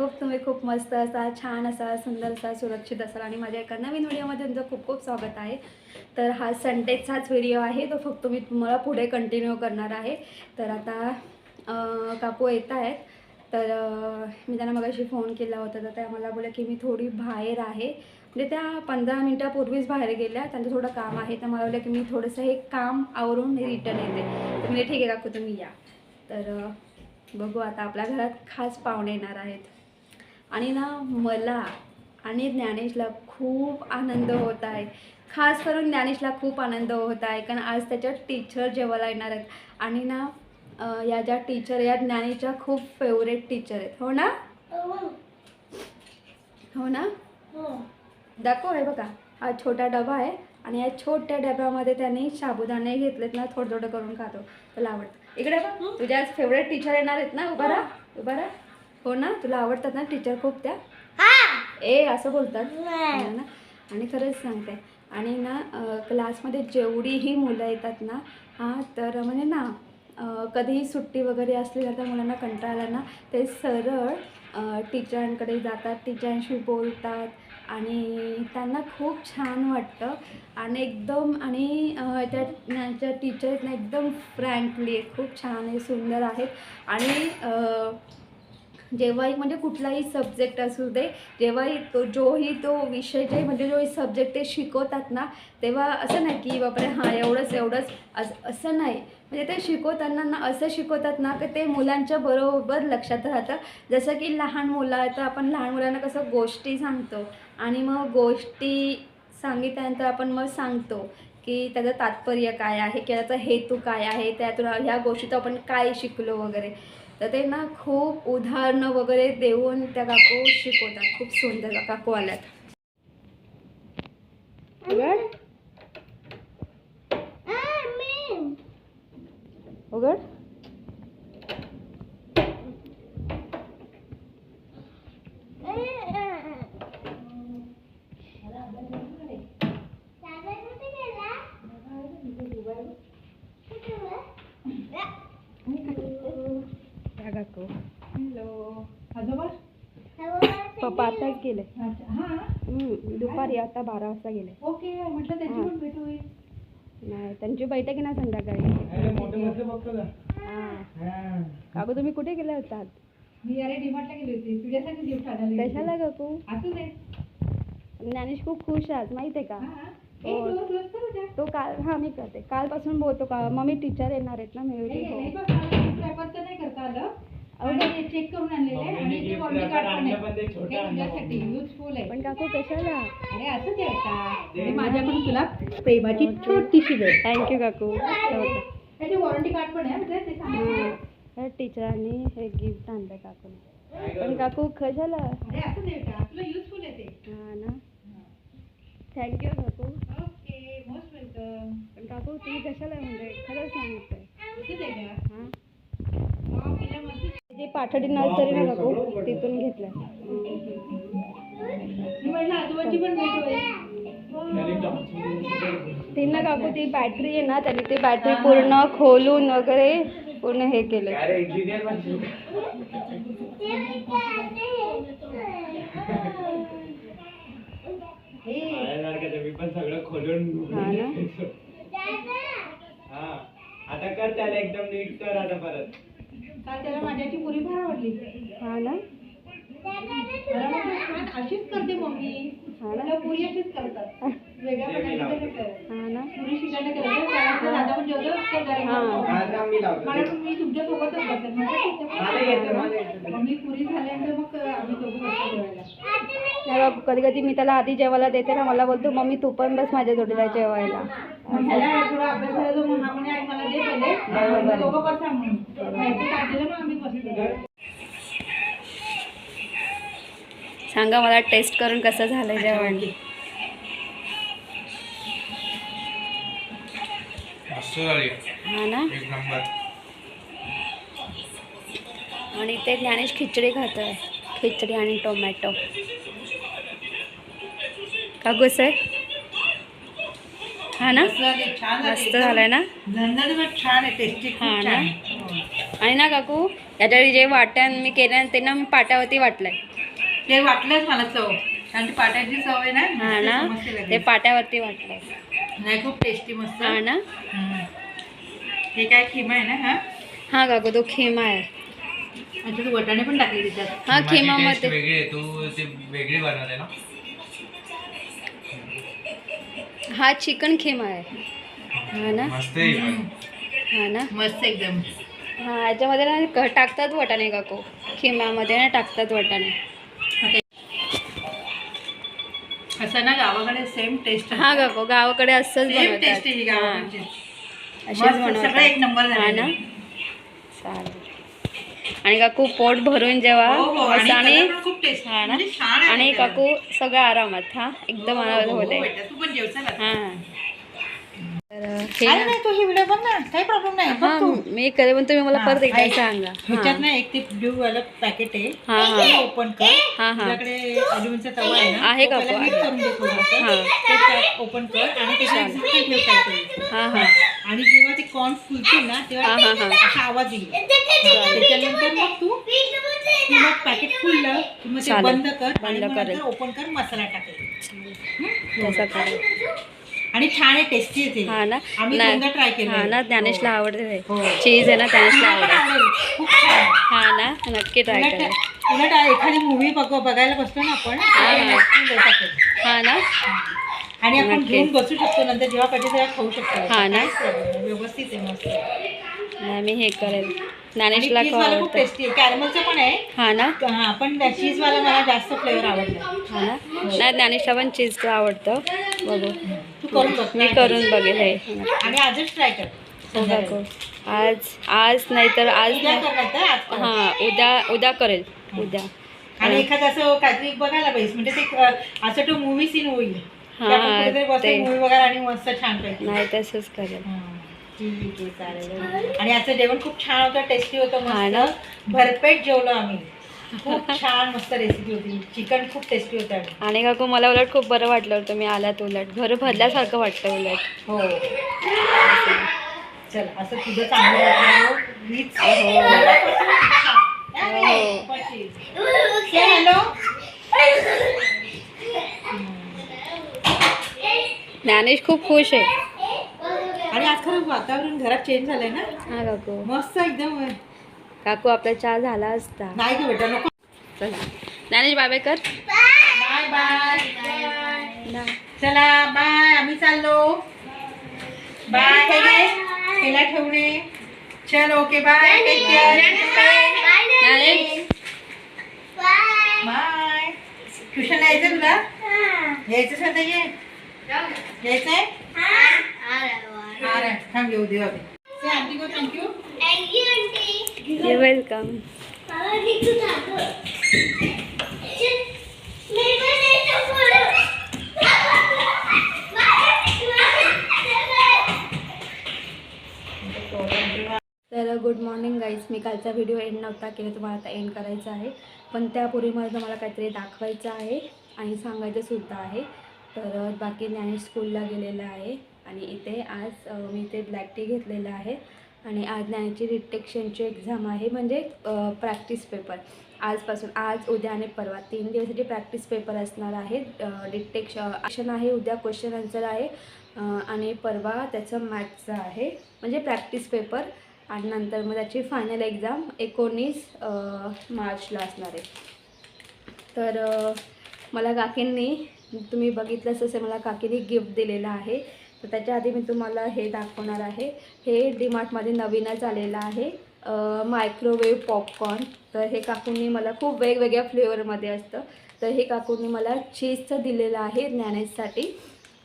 Hope तुम्ही खूप मस्त असाल छान असाल सुंदर असाल सुरक्षित असाल आणि माझ्या एका नवीन व्हिडिओमध्ये तुमचं खूप खूप स्वागत आहे. तर हा संडेचाच व्हिडिओ आहे तो फक्त मी तुम्हाला पुढे कंटिन्यू करणार आहे. तर आता काकू येत आहेत. तर मी त्यांना मगाशी फोन केला होता तर त्या मला बोलल्या की मी थोडी बाहेर आहे. म्हणजे त्या पंधरा मिनटापूर्वीच बाहेर गेल्या त्यांचं थोडं काम आहे. तर मला वाटलं की मी थोडंसं हे काम आवरून रिटर्न येते. तर म्हणजे ठीक आहे काकू तुम्ही या. तर बघू आता आपल्या घरात खास पाहुणे येणार आहेत. आणि ना मला आणि ज्ञानेशला खूप आनंद होत आहे. खास करून ज्ञानेशला खूप आनंद होत आहे कारण आज त्याच्या टीचर जेवायला येणार आहेत. आणि ना या ज्या टीचर या ज्ञानेशच्या खूप फेवरेट टीचर आहेत. हो ना? हो ना? दाखव आहे बघा. हा छोटा डबा आहे आणि या छोट्या डब्यामध्ये त्यांनी साबुदाणे घेतलेत ना थोडं थोडं करून खातो. त्याला आवडतं. इकडे बघ. तुझ्या फेवरेट टीचर येणार आहेत ना? उभा राहा. उभा राहा. हो ना? तुला आवडतात ना टीचर खूप त्या? ए असं बोलतात? हो ना? आणि खरंच सांगते. आणि ना क्लासमध्ये जेवढीही मुलं येतात ना हां तर म्हणजे ना कधीही सुट्टी वगैरे असली तर मुलांना कंटाळा आला ना ते सरळ टीचरांकडे जातात टीचरांशी बोलतात. आणि त्यांना खूप छान वाटतं. आणि एकदम आणि त्या त्यांच्या टीचर ना एकदम फ्रँकली खूप छान आहे सुंदर आहेत. आणि जेव्हाही म्हणजे कुठलाही सब्जेक्ट असू दे जेव्हाही तो जोही तो विषय जे म्हणजे जो सब्जेक्ट ते शिकवतात ना तेव्हा असं नाही की बापरे हां एवढंच एवढंच असं असं नाही. म्हणजे ते शिकवताना ना असं शिकवतात ना की ते मुलांच्या बरोबर लक्षात राहतं. जसं की लहान मुलं आहे तर आपण लहान मुलांना कसं गोष्टी सांगतो आणि मग गोष्टी सांगितल्यानंतर आपण मग सांगतो की त्याचं तात्पर्य काय आहे किंवा त्याचा हेतू काय आहे त्यातून ह्या गोष्टीत आपण काय शिकलो वगैरे. तर ते ना खूप उदाहरणं वगैरे देऊन त्या काकू शिकवतात. खूप सुंदर काकू आल्यात. उघड. उघड. काकू हॅलो आजोबा पप्पा आताच गेले. हां? दुपारी आता बारा वाजता गेले. ओके म्हटलं त्याची. पण भेट होईल. नाही त्यांची बैठक आहे ना संध्याकाळी. हां. काकू तुम्ही कुठे गेले होतात? मी अरे डीमार्टला गेली होती. तुझ्यासाठी गिफ्ट आणायला कशाला काकू असू दे ज्ञानेश खूप खुश आहेत माहिती आहे का? हां. तो काल हां मी करते. कालपासून बोलतो का मम्मी टीचर येणार आहेत ना मी हे. घे, हो. नाही करता आलं. आणि हे चेक करून आणलेलं आहे आणि ते warranty card पण आहे. हे तुझ्यासाठी युजफुल आहे. पण काकू कशाला? अरे असं ते का हे माझ्याकडून तुला प्रेमाची छोटीशी भेट थँक्यू काकू. त्याचे वॉरंटी कार्ड पण आहे ते. हां. टीचरांनी हे गिफ्ट आणलं काकूने. पण काकू कशाला अरे असं दे का? तुला युजफुल आहे ते. हां ना. थँक्यू काकू. ओके मोस्ट वेलकम पण काकू तुम्ही कशाला म्हणजे खरंच सांगते. असं दे का? हां. जे पाठडी नर्सरी ना काकू तिथून घेतलं. होईल. तिनं काकू ती बॅटरी आहे ना त्यांनी ती बॅटरी पूर्ण खोलून वगैरे पूर्ण हे केलं. मी पण सगळं खोलून हा ना? हा. आता कर त्याला एकदम नीट कर आता परत. काल त्याला माझ्याची पुरी फार आवडली हा ना? मला म्हटलं, छान अशीच करते मम्मी. मला पुरी अशीच करतात. कधी कधी मी त्याला आधी जेवायला देते ना. मला बोलतो मम्मी तू पण बस माझ्या जोडीला जेवायला. हा सांगा मला टेस्ट करून कसं झालं जेवण? हा ना? एक नंबर. आणि ते ज्ञानेश खिचडी खात आहे खिचडी आणि टोमॅटो. का गुस आहे हा ना? छान मस्त झालंय ना? छान आहे टेस्टी हा खूप ना? छान आहे. आणि ना काकू याच्या जे वाटण मी केलं ते ना मी पाट्यावरती वाटलंय. ते वाटलंच मला चव. पाट्याची चव आहे ना हा ना? समजते लगेच. ते पाट्यावरती वाटलंय नाही खूप टेस्टी मस्त. हा ना. हे काय खिमा आहे ना हा? हा काकू तो खिमा आहे. अच्छा तू वटाणे पण टाकले त्याच्यात. हा taste खिमामध्ये वेगळी आहे तू ती वेगळी बनवते ना? हा चिकन खिमा आहे. हा ना? मस्त. हा ना? मस्त एकदम. हा याच्यामध्ये ना टाकतात वाटाणे काकू. खिम्यामध्ये ना टाकतात वाटाणे. असं ना गावाकडे सेम टेस्ट हा काकू गावाकडे असंच सेम टेस्ट ही बनवतात हा, गावाकडची. अशीच मस्त, सगळं एक नंबर हा झालेलं ना? आहे. चालेल. आणि काकू पोट भरून जेव्हा हो, हो, आणि असं आणि कलर पण खूप टेस्ट हा ना? म्हणजे छान आहे आणि कलर. काकू सगळं आरामात हा? एकदम हो, आरामात हो, होते. बेटा, तू पण जेव चल आता. हा. हे तू ही व्हिडिओ बघ ना. काही प्रॉब्लेम नाही. बघ तू. मी करे पण तुम्ही मला परत एकदा. सांगा. ह्याच्यात हा ना एक ते ब्ल्यू वाला पॅकेट आहे. ते ओपन कर. हा, हा. तुझ्याकडे अल्युमिनचा तवा आहे ना. आहे तो का. हा. ओपन कर आणि त्याच्यात झाकण ठेव काहीतरी हा हा. आणि जेव्हा ते कॉर्न फुलतील ना हा, तेव्हा. असा आवाज येईल. त्याच्यानंतर मग तू मग पॅकेट फुललं की मग ते. बंद कर आणि बंद. नंतर ओपन कर मसाला टाकेल. तसं आणि छान आहे टेस्टी आहे ते. हा ना? आम्ही नाही. दोनदा ट्राय केलं. हा ना? ज्ञानेशला आवडते हो. चीज आहे ना ज्ञानेशला आवडेल. खूप छान हा ना? नक्की ट्राय उलट करेल उलट एखादी मूवी बघ बघायला बसतो ना आपण मस्त बसायचं. हा ना? आणि आपण नक्की. घेऊन बसू शकतो नंतर जेव्हा पाहिजे तेव्हा खाऊ शकतो. हा ना? व्यवस्थित आहे मस्त नाही मी हे करेल. ज्ञानेशला खूप आवडतं टेस्टी आहे. कॅरमलचं पण आहे. हा ना? हा पण चीज वाला मला जास्त फ्लेवर आवडला. हा ना? नाही ज्ञानेशला पण चीज आवडतं. बघू. तू करून बघ. मी. करून बघेल हे. आणि आजच ट्राय कर. हो आज आज नाही तर आज उद्या नाही. कर नाहीतर आज कर. हा उद्या उद्या करेल. उद्या. आणि एखादं असं काहीतरी बघायला पाहिजे. म्हणजे ते अ, असं तो मूवी सीन होईल. की हा, आपण कुठेतरी बसतो ते. मूवी बघायला आणि मस्त छान नाही तसंच करेल. हा, ठीक आहे चालेल. आणि आजचं जेवण खूप छान होतं टेस्टी होतं हा ना? मस्त भरपेट जेवलो आम्ही. खूप छान मस्त रेसिपी होती. चिकन खूप टेस्टी होतं आणि काकू मला उलट खूप बरं वाटलं होतं मी आलात उलट. घर भरल्यासारखं वाटतं उलट. हो. चल असं तुझं चांगलं वाटलं. हो. Say hello. ज्ञानेश खूप खुश आहे. आणि आज खरं वातावरण घरात चेंज झालंय ना? हा काकू. मस्त एकदम काकू आपला चहा झाला असता. नाही ग बेटा नको. चला. ज्ञानेश बाय बाय कर बाय. बाय. चला बाय आम्ही चाललो. बाय केला ठेवणे. चल okay bye. Take care Dnyanesh bye. Tuition यायचं तुला? यायचं सध्या ये? यायचंय? हा यू वेलकम तर गुड मॉर्निंग गाईज. मी कालचा व्हिडिओ एंड नव्हता केला तुम्हाला आता एंड करायचा आहे. पण त्यापूर्वी मला तुम्हाला काहीतरी दाखवायचं आहे आणि सांगायचं सुद्धा आहे. तर बाकी ज्ञानेश स्कूलला गेलेला आहे. आणि इथे आज मी इथे ब्लॅक टी घेतलेला आहे. आणि आज ज्ञानाची रिटेक्शनची एक्झाम आहे म्हणजे प्रॅक्टिस पेपर आजपासून आज उद्या आणि परवा तीन दिवसाची प्रॅक्टिस पेपर असणार आहे. डिटेक्शन आहे उद्या क्वेश्चन आन्सर आहे. आणि परवा त्याचं मॅथ्सचं आहे. म्हणजे प्रॅक्टिस पेपर आणि नंतर मग त्याची फायनल एक्झाम एकोणीस मार्चला असणार आहे. तर मला काकींनी तुम्ही बघितलंच असे मला काकींनी गिफ्ट दिलेलं आहे. तर त्याच्या आधी मी तुम्हाला हे दाखवणार आहे. हे डीमार्टमध्ये नवीनच आलेलं आहे. मायक्रोवेव्ह पॉपकॉर्न तर हे काकूंनी मला खूप वेगवेगळ्या फ्लेवरमध्ये असतं. तर हे काकूंनी मला चीजचं दिलेलं आहे ज्ञानेशसाठी.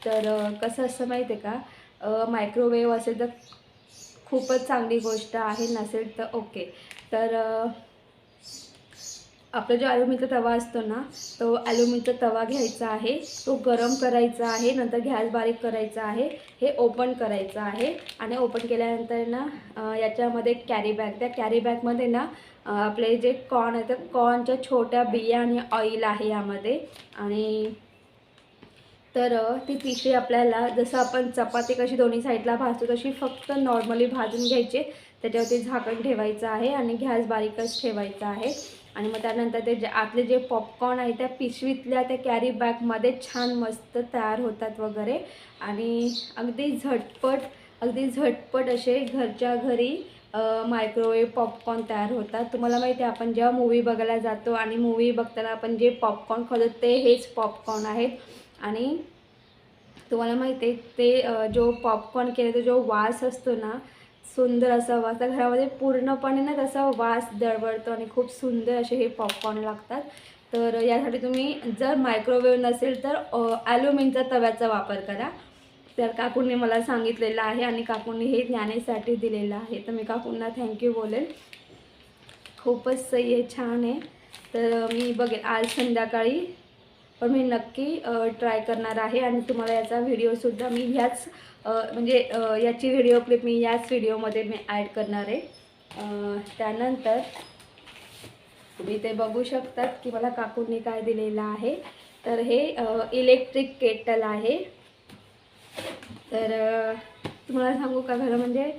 तर कसं असतं माहिती आहे का मायक्रोवेव्ह असेल तर खूपच चांगली गोष्ट आहे नसेल तर ओके तर आपला जो ॲल्युमिनचा तवा असतो ना तो ॲल्युमिनचा तवा घ्यायचा आहे तो गरम करायचा आहे नंतर गॅस बारीक करायचा आहे हे ओपन करायचं आहे आणि ओपन केल्यानंतर ना याच्यामध्ये कॅरी बॅग त्या कॅरी बॅगमध्ये ना आपले जे कॉर्न आहे त्या कॉर्नच्या छोट्या बिया आणि ऑइल आहे यामध्ये आणि तर ती पिशवी आपल्याला जसं आपण चपाती कशी दोन्ही साईडला भाजतो तशी फक्त नॉर्मली भाजून घ्यायची त्याच्यावरती झाकण ठेवायचं आहे आणि गॅस बारीकच ठेवायचा आहे. आणि मग त्यानंतर ते जे आतले जे पॉपकॉर्न आहे त्या पिशवीतल्या त्या कॅरी बॅगमध्ये छान मस्त तयार होतात वगैरे. आणि अगदी झटपट अगदी झटपट असे घरच्या घरी मायक्रोवेव्ह पॉपकॉर्न तयार होतात. तुम्हाला माहिती आहे आपण जेव्हा मूवी बघायला जातो आणि मूवी बघताना आपण जे पॉपकॉर्न खातो ते हेच पॉपकॉर्न आहेत. आणि तुम्हाला माहिती आहे ते जो पॉपकॉर्न केलेला जो वास असतो ना सुंदर असा वास. त्या घरामध्ये पूर्णपणे ना तसा वास दळवळतो आणि खूप सुंदर असे हे पॉपकॉर्न लागतात. तर यासाठी तुम्ही जर मायक्रोवेव्ह नसेल तर ॲल्युमिनच्या तव्याचा वापर करा. तर काकूंनी मला सांगितलेलं आहे आणि काकूंनी हे ज्ञानेसाठी दिलेलं आहे. तर मी काकूंना थँक्यू बोलेल खूपच सही आहे छान आहे. तर मी बघेन आज संध्याकाळी पण मी नक्की ट्राय करणार आहे आणि तुम्हाला याचा व्हिडिओसुद्धा मी ह्याच म्हणजे याची व्हिडिओ क्लिप मी याच व्हिडिओमध्ये मी ॲड करणार आहे. त्यानंतर तुम्ही ते बघू शकतात की मला काकूंनी काय दिलेलं आहे. तर हे इलेक्ट्रिक केटल आहे. तर तुम्हाला सांगू का खरं म्हणजे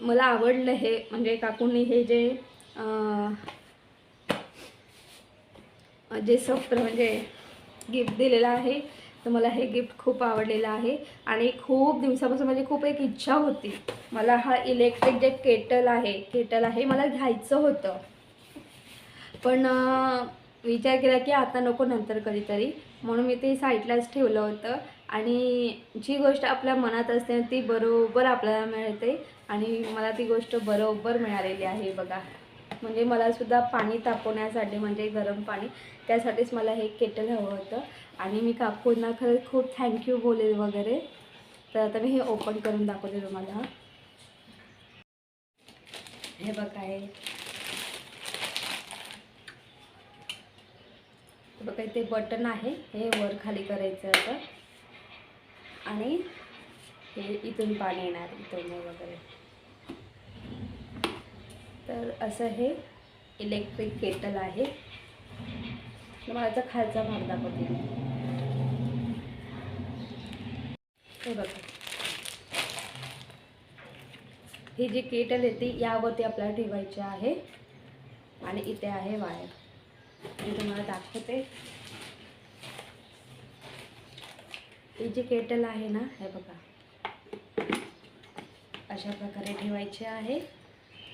मला आवडलं हे म्हणजे काकूंनी हे जे जे सफ्ट म्हणजे गिफ्ट दिलेलं आहे तर मला हे गिफ्ट खूप आवडलेलं आहे. आणि खूप दिवसापासून माझी खूप एक इच्छा होती. मला हा इलेक्ट्रिक जे केटल आहे केटल आहे मला घ्यायचं होतं. पण विचार केला की आता नको नंतर कधीतरी. म्हणून मी ते साईडलाच ठेवलं होतं. आणि जी गोष्ट आपल्या मनात असते ती बरोबर आपल्याला मिळते. आणि मला ती गोष्ट बरोबर मिळालेली आहे बघा. म्हणजे मला सुद्धा पाणी तापवण्यासाठी म्हणजे गरम पाणी त्यासाठीच मला हे केटल हवं होतं. आणि मी काकूंना खरंच खूप थँक्यू बोलेल वगैरे. तर आता मी हे ओपन करून दाखवते तुम्हाला. हे बघा हे. हे बघा इथे बटन आहे. हे वर खाली करायचं असं आणि हे इथून पाणी येणार इथून वगैरे. तर असं हे इलेक्ट्रिक केटल आहे. मला खालचा भाग दाखवते. हे बघा. ही जी केटल आहे ती यावरती आपल्याला ठेवायची आहे आणि इथे आहे वायर मी तुम्हाला दाखवते. ही जी केटल आहे ना हे बघा. अशा प्रकारे ठेवायची आहे.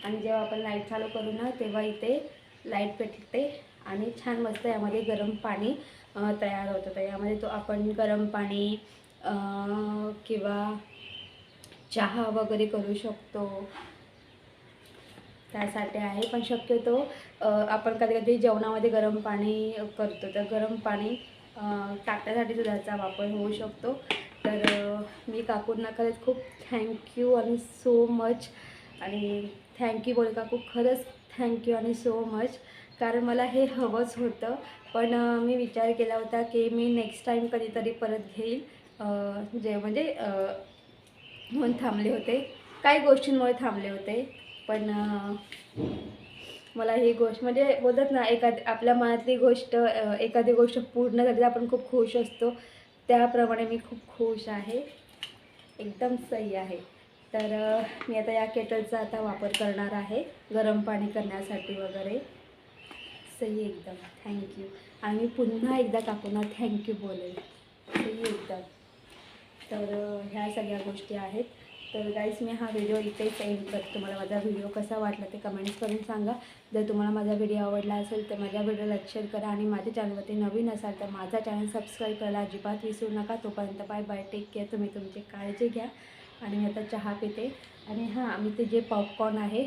आणि जेव्हा आपण लाइट चालू करू ना तेव्हा इथे लाइट पेटते आणि छान मस्त यामध्ये गरम पाणी तयार होतं. तर यामध्ये तो आपण गरम पाणी किंवा चहा वगैरे करू शकतो. त्यासाठी आहे. पण शक्यतो आपण कधी कधी जेवणामध्ये गरम पाणी करतो. तर गरम पाणी टाकण्यासाठी सुद्धा वापर होऊ शकतो. तर मी काकूंना खरंच खूप थँक्यू आणि सो मच आणि थँक्यू बोल काकू खरंच थँक्यू आणि सो मच कारण मला हे हवंच होतं. पण मी विचार केला होता की मी नेक्स्ट टाईम कधीतरी परत घेईल. जे म्हणजे म्हणून थांबले होते. काही गोष्टींमुळे थांबले होते. पण मला ही गोष्ट म्हणजे बोलतात ना एखादी आपल्या मनातली गोष्ट एखादी गोष्ट पूर्ण झाली आपण खूप खुश असतो. त्याप्रमाणे मी खूप खुश आहे. एकदम सही आहे. तर मी आता या केटलचा आता वापर करणार आहे गरम पाणी करण्यासाठी वगैरे. सही एकदम थँक्यू आणि मी पुन्हा एकदा काकूंना थँक्यू बोलेल सही एकदम. तर ह्या सगळ्या गोष्टी आहेत. तर गाईस मी हा व्हिडिओ इथेच एंड करते. तुम्हाला माझा व्हिडिओ कसा वाटला ते कमेंट्स करून सांगा. जर तुम्हाला माझा व्हिडिओ आवडला असेल तर माझ्या व्हिडिओला शेअर करा. आणि माझ्या चॅनलवरती नवीन असाल तर माझा चॅनल सबस्क्राईब करायला अजिबात विसरू नका. तोपर्यंत बाय बाय टेक केअर तुम्ही तुमची काळजी घ्या. आणि मी आता चहा पिते. आणि हां मी ते जे पॉपकॉर्न आहे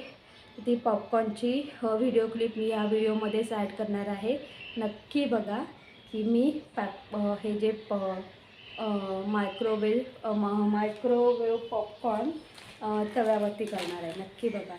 ती पॉपकॉर्नची व्हिडिओ क्लिप मी या व्हिडिओमध्येच ॲड करणार आहे. नक्की बघा की मी पॅप हे जे प मायक्रोवेव मायक्रोवेव पॉपकॉर्न तव्यावरती करणार आहे. नक्की बघा.